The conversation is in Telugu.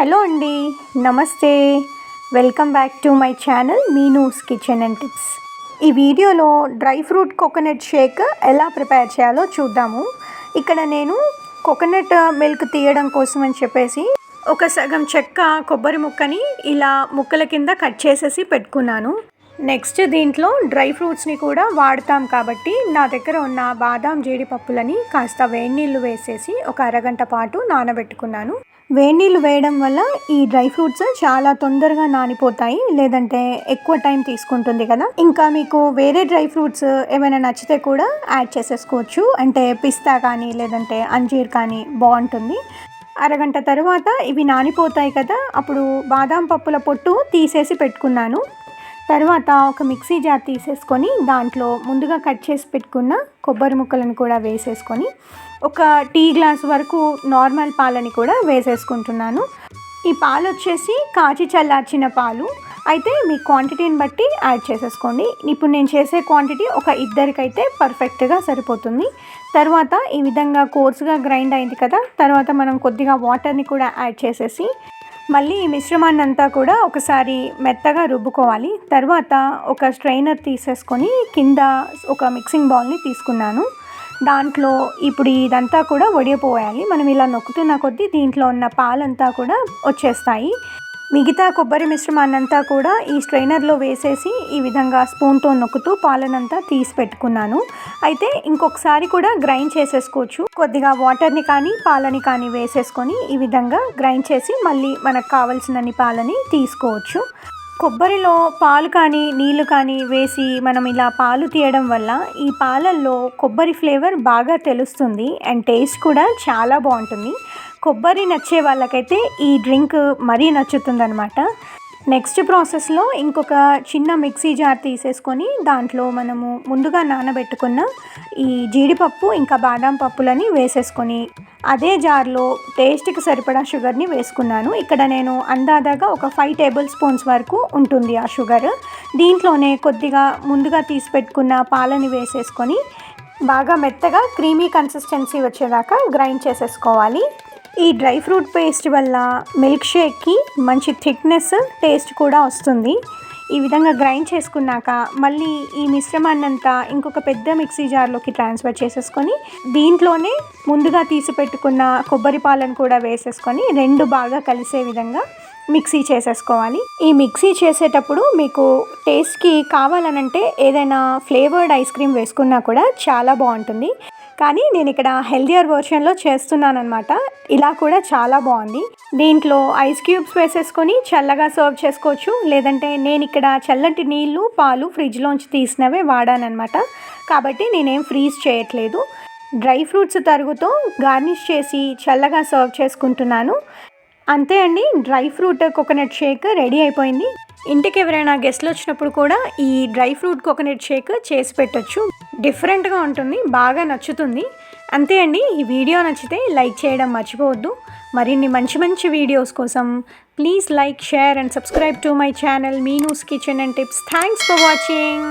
హలో అండి నమస్తే. Welcome back to my channel Meenu's kitchen and tips. ఈ వీడియోలో డ్రై ఫ్రూట్ కోకోనట్ షేక్ ఎలా ప్రిపేర్ చేయాలో చూద్దాము. ఇక్కడ నేను కోకోనట్ మిల్క్ తీయడం కోసం అని చెప్పేసి ఒక సగం చెక్క కొబ్బరి ముక్కని ఇలా ముక్కల కింద కట్ చేసేసి పెట్టుకున్నాను. నెక్స్ట్ దీంట్లో డ్రై ఫ్రూట్స్ని కూడా వాడతాం కాబట్టి నా దగ్గర ఉన్న బాదాం జీడిపప్పులని కాస్త వేడి నీళ్ళు వేసేసి ఒక అరగంట పాటు నానబెట్టుకున్నాను. వేడి నీళ్ళు వేయడం వల్ల ఈ డ్రై ఫ్రూట్స్ చాలా తొందరగా నానిపోతాయి లేదంటే ఎక్కువ టైం తీసుకుంటుంది కదా. ఇంకా మీకు వేరే డ్రై ఫ్రూట్స్ ఏమైనా నచ్చితే కూడా యాడ్ చేసేసుకోవచ్చు. అంటే పిస్తా కానీ లేదంటే అంజీర్ కానీ బాగుంటుంది. అరగంట తర్వాత ఇవి నానిపోతాయి కదా అప్పుడు బాదాం పప్పుల పొట్టు తీసేసి పెట్టుకున్నాను. తర్వాత ఒక మిక్సీ జార్ తీసేసుకొని దాంట్లో ముందుగా కట్ చేసి పెట్టుకున్న కొబ్బరి ముక్కలను కూడా వేసేసుకొని ఒక టీ గ్లాస్ వరకు నార్మల్ పాలని కూడా వేసేసుకుంటున్నాను. ఈ పాలు వచ్చేసి కాచి చల్లార్చిన పాలు. అయితే మీ క్వాంటిటీని బట్టి యాడ్ చేసేసుకోండి. ఇప్పుడు నేను చేసే క్వాంటిటీ ఒక ఇద్దరికైతే పర్ఫెక్ట్గా సరిపోతుంది. తర్వాత ఈ విధంగా కోర్సుగా గ్రైండ్ అయింది కదా తర్వాత మనం కొద్దిగా వాటర్ని కూడా యాడ్ చేసేసి మళ్ళీ ఈ మిశ్రమాన్ని అంతా కూడా ఒకసారి మెత్తగా రుబ్బుకోవాలి. తర్వాత ఒక స్ట్రైనర్ తీసేసుకొని కింద ఒక మిక్సింగ్ బౌల్ని తీసుకున్నాను. దాంట్లో ఇప్పుడు ఇదంతా కూడా వడియపోయాలి. మనం ఇలా నొక్కుతున్న కొద్దీ దీంట్లో ఉన్న పాలంతా కూడా వచ్చేస్తాయి. మిగతా కొబ్బరి మిశ్రమాన్నంతా కూడా ఈ స్ట్రైనర్లో వేసేసి ఈ విధంగా స్పూన్తో నొక్కుతూ పాలనంతా తీసి పెట్టుకున్నాను. అయితే ఇంకొకసారి కూడా గ్రైండ్ చేసేసుకోవచ్చు. కొద్దిగా వాటర్ని కానీ పాలని కానీ వేసేసుకొని ఈ విధంగా గ్రైండ్ చేసి మళ్ళీ మనకు కావాల్సినన్ని పాలని తీసుకోవచ్చు. కొబ్బరిలో పాలు కానీ నీళ్ళు కానీ వేసి మనం ఇలా పాలు తీయడం వల్ల ఈ పాలల్లో కొబ్బరి ఫ్లేవర్ బాగా తెలుస్తుంది అండ్ టేస్ట్ కూడా చాలా బాగుంటుంది. కొబ్బరి నచ్చే వాళ్ళకైతే ఈ డ్రింక్ మరీ నచ్చుతుందనమాట నెక్స్ట్ ప్రాసెస్లో ఇంకొక చిన్న మిక్సీ జార్ తీసేసుకొని దాంట్లో మనము ముందుగా నానబెట్టుకున్న ఈ జీడిపప్పు ఇంకా బాదం పప్పులని వేసేసుకొని అదే జార్లో టేస్ట్కి సరిపడా షుగర్ని వేసుకున్నాను. ఇక్కడ నేను అందాదాగా ఒక ఫైవ్ టేబుల్ స్పూన్స్ వరకు ఉంటుంది ఆ షుగర్. దీంట్లోనే కొద్దిగా ముందుగా తీసి పెట్టుకున్న పాలని వేసేసుకొని బాగా మెత్తగా క్రీమీ కన్సిస్టెన్సీ వచ్చేదాకా గ్రైండ్ చేసేసుకోవాలి. ఈ డ్రై ఫ్రూట్ పేస్ట్ వల్ల మిల్క్ షేక్కి మంచి థిక్నెస్ టేస్ట్ కూడా వస్తుంది. ఈ విధంగా గ్రైండ్ చేసుకున్నాక మళ్ళీ ఈ మిశ్రమాన్నంతా ఇంకొక పెద్ద మిక్సీ జార్లోకి ట్రాన్స్ఫర్ చేసేసుకొని దీంట్లోనే ముందుగా తీసి పెట్టుకున్న కొబ్బరి పాలను కూడా వేసేసుకొని రెండు బాగా కలిసే విధంగా మిక్సీ చేసేసుకోవాలి. ఈ మిక్సీ చేసేటప్పుడు మీకు టేస్ట్కి కావాలనంటే ఏదైనా ఫ్లేవర్డ్ ఐస్ క్రీమ్ వేసుకున్నా కూడా చాలా బాగుంటుంది. కానీ నేను ఇక్కడ హెల్దియర్ వర్షన్లో చేస్తున్నాను అనమాట ఇలా కూడా చాలా బాగుంది. దీంట్లో ఐస్ క్యూబ్స్ వేసేసుకొని చల్లగా సర్వ్ చేసుకోవచ్చు. లేదంటే నేను ఇక్కడ చల్లటి నీళ్ళు పాలు ఫ్రిడ్జ్లోంచి తీసినవే వాడానమాట కాబట్టి నేనేం ఫ్రీజ్ చేయట్లేదు. డ్రై ఫ్రూట్స్ తరుగుతో గార్నిష్ చేసి చల్లగా సర్వ్ చేసుకుంటున్నాను. అంతే అండి dry fruit coconut shake ready అయిపోయింది. ఇంటికి ఎవరైనా గెస్ట్లు వచ్చినప్పుడు కూడా ఈ డ్రై ఫ్రూట్ కోకోనట్ షేక్ చేసి పెట్టచ్చు. డిఫరెంట్గా ఉంటుంది బాగా నచ్చుతుంది. అంతే అండి ఈ వీడియో నచ్చితే లైక్ చేయడం మర్చిపోవద్దు. మరిన్ని మంచి మంచి వీడియోస్ కోసం please like share and subscribe to my channel Meenu's kitchen and tips. Thanks for watching.